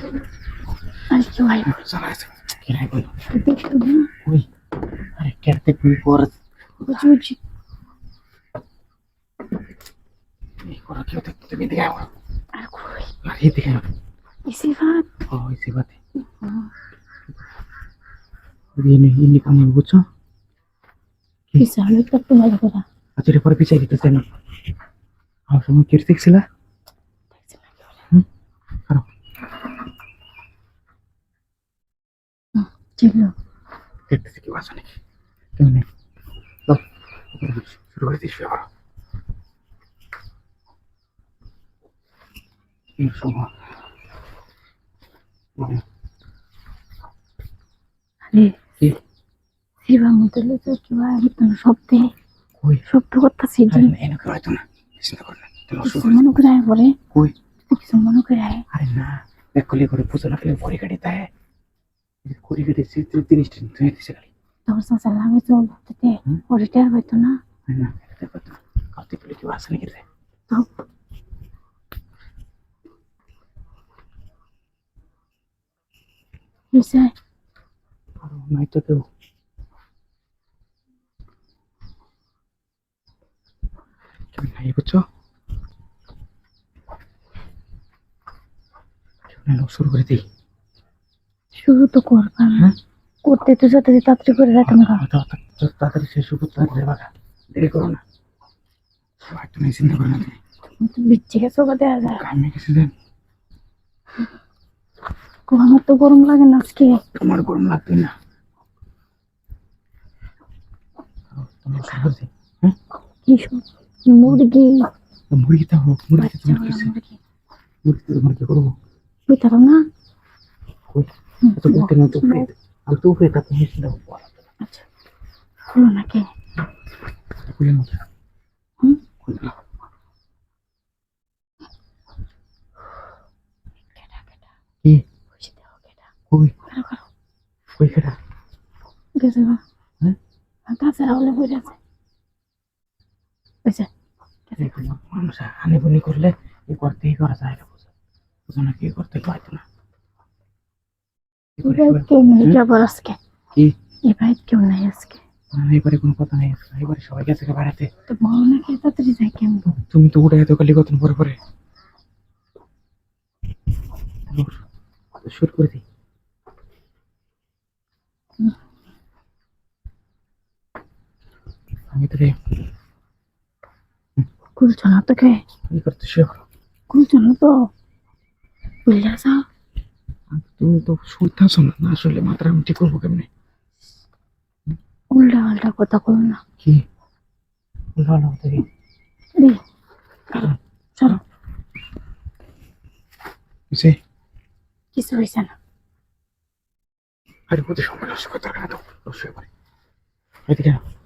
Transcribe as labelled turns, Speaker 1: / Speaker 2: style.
Speaker 1: না।
Speaker 2: কই? আরে কেটে করা কি হতে তুমি দিকে আও
Speaker 1: আর কই
Speaker 2: আর এই দিকে আও
Speaker 1: ইসি ভাত
Speaker 2: ও এই সেবাতে ইনি ইনি কাম বুঝছ
Speaker 1: পিছালো একটা তোমার করা
Speaker 2: আজকে পরে পিছাই দিতেছে না আমার সময় কি দেখছিল হুম কারও
Speaker 1: ছিল
Speaker 2: দেখতেছে কি বাসা নাকি কেমন নেই চল শুরু করে দিস আবার এই সময়
Speaker 1: আরে
Speaker 2: কি
Speaker 1: শিবার মধ্যে তো কি ভাই শব্দে
Speaker 2: কই
Speaker 1: শব্দ করতেছি
Speaker 2: আরে না এনে হয়তো না চিন্তা কর না তুমি শুরু
Speaker 1: কিছু
Speaker 2: করে
Speaker 1: মনে করে আয় পরে
Speaker 2: কই
Speaker 1: কিছু মনে করে আয়
Speaker 2: আরে না এক কলি করে পুজো লাগলে ভরি কাটি তাই ভরি কাটি জিনিসটা তুই দিছে খালি
Speaker 1: তোর সাথে লাগে তো বলতে
Speaker 2: হুম?
Speaker 1: ওরিটার হয়তো না
Speaker 2: আরে না দেখো তো কাউতে পেলে কি বাসা নাকি রে
Speaker 1: তো বুঝছে
Speaker 2: আর নাই তো কেউ কেউ নাই বুঝছ কেউ নাই লোক শুরু করে দিই
Speaker 1: শুরু তো করবা
Speaker 2: হ্যাঁ?
Speaker 1: করতে তো যত তাড়াতাড়ি করে যাইতাম না
Speaker 2: তাড়াতাড়ি শেষ হব তাড়াতাড়ি দেরি করো না। একটু নেই চিন্তা করো না তুমি।
Speaker 1: তুমি তো বিচ্ছে গেছো বা দেয়া যায়
Speaker 2: কামে গেছে দেন
Speaker 1: আমার তো গরম লাগে না আজকে?
Speaker 2: তোমার গরম লাগবে না। তোমার শুরু হ্যাঁ?
Speaker 1: কি সব? মুরগি।
Speaker 2: তোমার কিছু।
Speaker 1: মুরগি।
Speaker 2: তোমার কি করব।
Speaker 1: বুঝতে না?
Speaker 2: এত বলতে না তো আর তো উপরে তা তুমি চিন্তা করব
Speaker 1: আচ্ছা। খুলো নাকি?
Speaker 2: খুলে নাও।
Speaker 1: হুম।
Speaker 2: খুলে কি? কই?
Speaker 1: কারও কারও
Speaker 2: কই খেটা
Speaker 1: গেছে বা
Speaker 2: হ্যাঁ?
Speaker 1: কাছে রাউলে বই আছে। বুঝছে
Speaker 2: মানুষ হানিবুনি করলে এই করা যায় না বুঝো। বুঝো না কি করতে পারতো না। কি? কি? করে?
Speaker 1: কেউ নেই আজকে।
Speaker 2: কি না, এবারে কোনো কথা নেই। এবারে সবাই গেছে বাড়াতে।
Speaker 1: তো বলো নাকি তাড়াতাড়ি যাই কেমন
Speaker 2: তুমি তো উঠে এত কালি কতন পরে পরে? শুরু করে দিই। আমি তো রে
Speaker 1: না তো কে
Speaker 2: কি করতে শুয়ে।
Speaker 1: না তো বুঝলে যাও
Speaker 2: তুমি তো শুনতেছো না না আসলে মাত্রা আমি ঠিক করব কেমনি?
Speaker 1: উল্টা পাল্টা কথা বলো না।
Speaker 2: কি? ভালো হতে রে।
Speaker 1: রে চলো।
Speaker 2: কিসে?
Speaker 1: কিছু হয়েছে না।
Speaker 2: আরে কোথায় সময় নষ্ট করতে হবে না তো শুয়ে পড়ে। এদিকে আয়।